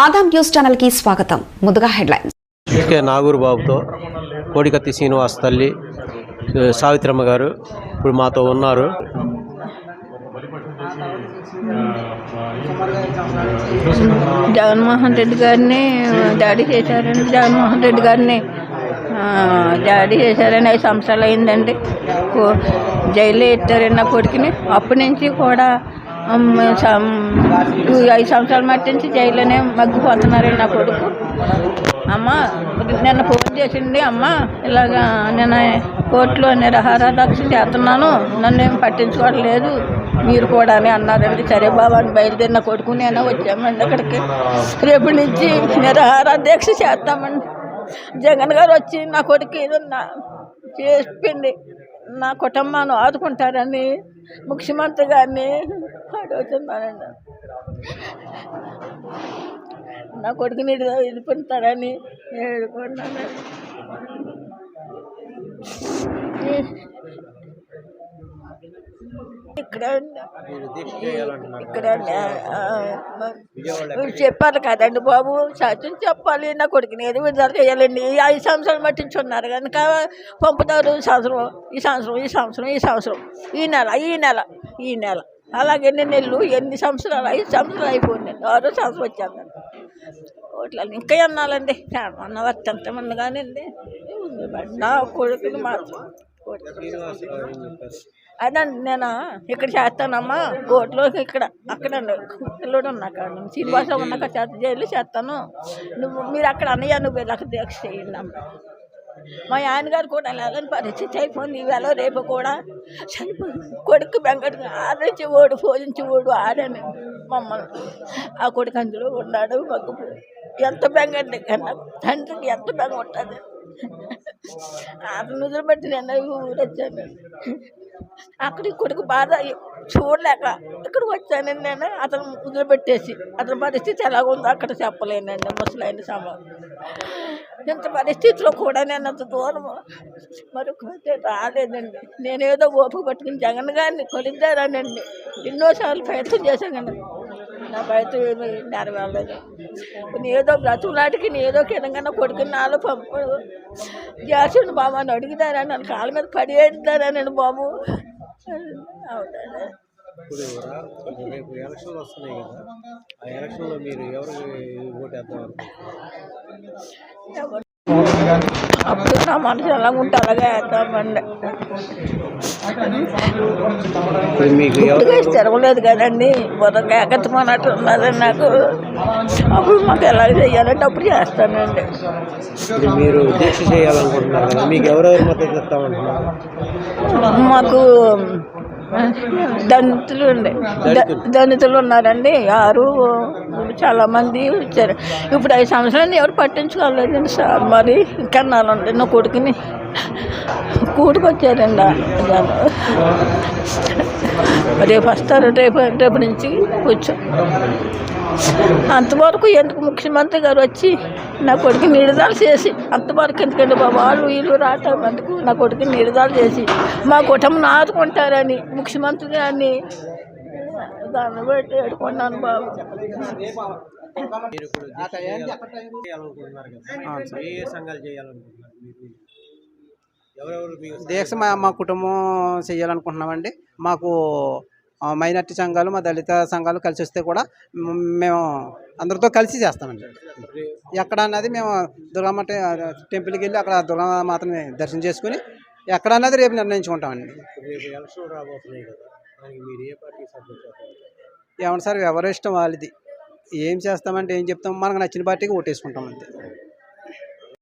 Adam news ఛానల్కి స్వాగతం. ముందుగా హెడ్లైన్స్. కే నాగూరు బాబుతో కోడికత్తి శ్రీనివాస్ తల్లి సావిత్రమ్మ గారు ఇప్పుడు మాతో ఉన్నారు. జగన్మోహన్ రెడ్డి గారిని దాడి చేశారండి జగన్మోహన్ రెడ్డి గారిని డాడీ దాడి చేశారని ఐదు సంవత్సరాలు అయిందండి. కో- జైల్లో ఎత్తారండి నా కొడుకుని. అప్పటి నుంచి కూడా ఐదు సంవత్సరాల మట్టి నుంచి జైల్లోనే మగ్గిపోతున్నారండి నా కొడుకు. అమ్మ నిన్న ఫోన్ చేసింది అమ్మ ఇలాగా నేను కోర్టులో నిరహార దీక్ష చేస్తున్నాను నన్ను ఏం పట్టించుకోవట్లేదు మీరు కూడా అని అన్నారండి. సరే బాబా అని బయలుదేరిన కొడుకు నేను వచ్చామండి అక్కడికి. రేపు నుంచి నిరహార దీక్ష చేస్తామండి. జగన్ గారు వచ్చి నా కొడుకు ఏదన్నా చెప్పింది నా కుటుంబాన్ని ఆదుకుంటారని ముఖ్యమంత్రి గారిని అడుగుతున్నానండి నా కొడుకుని నేను ఏడుకున్నాను ఇక్కడ ఇక్కడ చెప్పారు కదండి బాబు సత్యం చెప్పాలి నా కొడుకుని ఏదో విడుదల చేయాలండి? ఈ ఐదు సంవత్సరాలు మట్టించి ఉన్నారు కనుక పంపుతారు ఈ సంవత్సరం ఈ సంవత్సరం ఈ సంవత్సరం ఈ సంవత్సరం ఈ నెల ఈ నెల ఈ నెల. అలాగే ఎన్ని నెలలు ఎన్ని సంవత్సరాలు ఐదు సంవత్సరాలు అయిపోయింది ఆరో సంవత్సరం వచ్చాను ఓట్ల ఇంకా అన్నాలండి అన్న వస్తే మంది కానివ్వండి నా కొడుకుని మాత్రం. అదే నేను? ఇక్కడ చేస్తానమ్మా. కోర్టులో ఇక్కడ అక్కడండి పిల్లడు ఉన్నాక శ్రీనివాసం ఉన్నాక చేత జైలు చేస్తాను. నువ్వు మీరు అక్కడ అన్నయ్య నువ్వు వెళ్ళక దీక్ష చేయండి అమ్మ. మా ఆయనగారు కూడా వెళ్ళాలని పరిస్థితి అయిపోయింది. ఇవాళ రేపు కూడా చనిపోయింది కొడుకు వెంకట ఆడించి ఓడు పోజించి ఓడు ఆడని మమ్మల్ని. ఆ కొడుకు అందులో ఉన్నాడు మాకు ఎంత బెంగండి కన్నా. తండ్రికి ఎంత బెంగ ఉంటుంది? అతను వదిలిపెట్టి నేను ఊరొచ్చాను అక్కడ కొడుకు బాధ చూడలేక ఇక్కడికి వచ్చానండి నేను అతను వదిలిపెట్టేసి అతని పరిస్థితి ఎలాగుందో అక్కడ చెప్పలేనండి ముసలైన సమయం ఇంత పరిస్థితిలో కూడా నేను అంత దూరం మరి కొంచెం రాలేదండి. నేనేదో ఓపిక పట్టుకుని జగన్ గారిని కొలిద్దారానండి. ఎన్నోసార్లు ప్రయత్నం చేశానండి నా ఏమీ నెరవేరలేదు నేను ఏదో బ్రతుకులాడికి నేను ఏదో కింద కొడుకుని నాలో పంపు చేసిండు బాబు అని అడుగుతారా? నన్ను కాళ్ళ మీద పడి ఏడుతారానండి బాబు? అవునండి ఇప్పుడు రా- రేపు ఎలక్షన్లు వస్తున్నాయి కదా ఆ ఎలక్షన్లో మీరు ఎవరికి ఓటేద్దాం అనుకుంటున్నారు? అప్పుడు నా మనసు ఎలా ఉంటే అలాగే వేద్దామండి పుట్టుక తిరగలేదు కదండి. బుర్ర ఏకత్వమన్నట్టు ఉన్నదండి నాకు. అప్పుడు మాకు ఎలా చేయాలంటే అప్పుడు చేస్తానండి. మీరు దీక్ష చేయాలనుకుంటున్నారు మీకు ఎవరెవరు మద్దతు ఇస్తామంటున్నారు? మాకు దళితులు ఉండే. దళితులు. ఉన్నారండి. ఆరు చాలా మంది వచ్చారు. ఇప్పుడు ఐదు సంవత్సరాలు ఎవరు పట్టించుకోలేదండి సార్. మరి ఇంకా నాలుగు నా కొడుకుని. కూడుకొచ్చారండి. రేపు వస్తారు రేపు రేపు నుంచి కూర్చో అంతవరకు ఎందుకు ముఖ్యమంత్రి గారు వచ్చి నా కొడుకు నిడుదల చేసి అంతవరకు ఎందుకంటే బాబు వాళ్ళు వీళ్ళు రావటం అందుకు నా కొడుకు నిడుదల చేసి మా కుటుంబం ఆదుకుంటారని ముఖ్యమంత్రి గారిని దాన్ని బట్టి ఏడుకున్నాను బాబు. ఏ సంఘాలు చేయాలనుకుంటున్నారు? దీక్ష మా మా కుటుంబం చేయాలనుకుంటున్నామండి మాకు మైనార్టీ సంఘాలు మా దళిత సంఘాలు కలిసి వస్తే కూడా మేము అందరితో కలిసి చేస్తామండి. ఎక్కడ అన్నది మేము దుర్గమ్మ టె- టెంపుల్కి వెళ్ళి అక్కడ దుర్గామాతని దర్శనం చేసుకుని ఎక్కడ అన్నది రేపు నిర్ణయించుకుంటామండి ఏమన్నా సార్ ఎవరి ఇష్టం వాళ్ళది. ఏం చేస్తామంటే ఏం చెప్తాం మనకు నచ్చిన పార్టీకి ఓటేసుకుంటాం అంతే.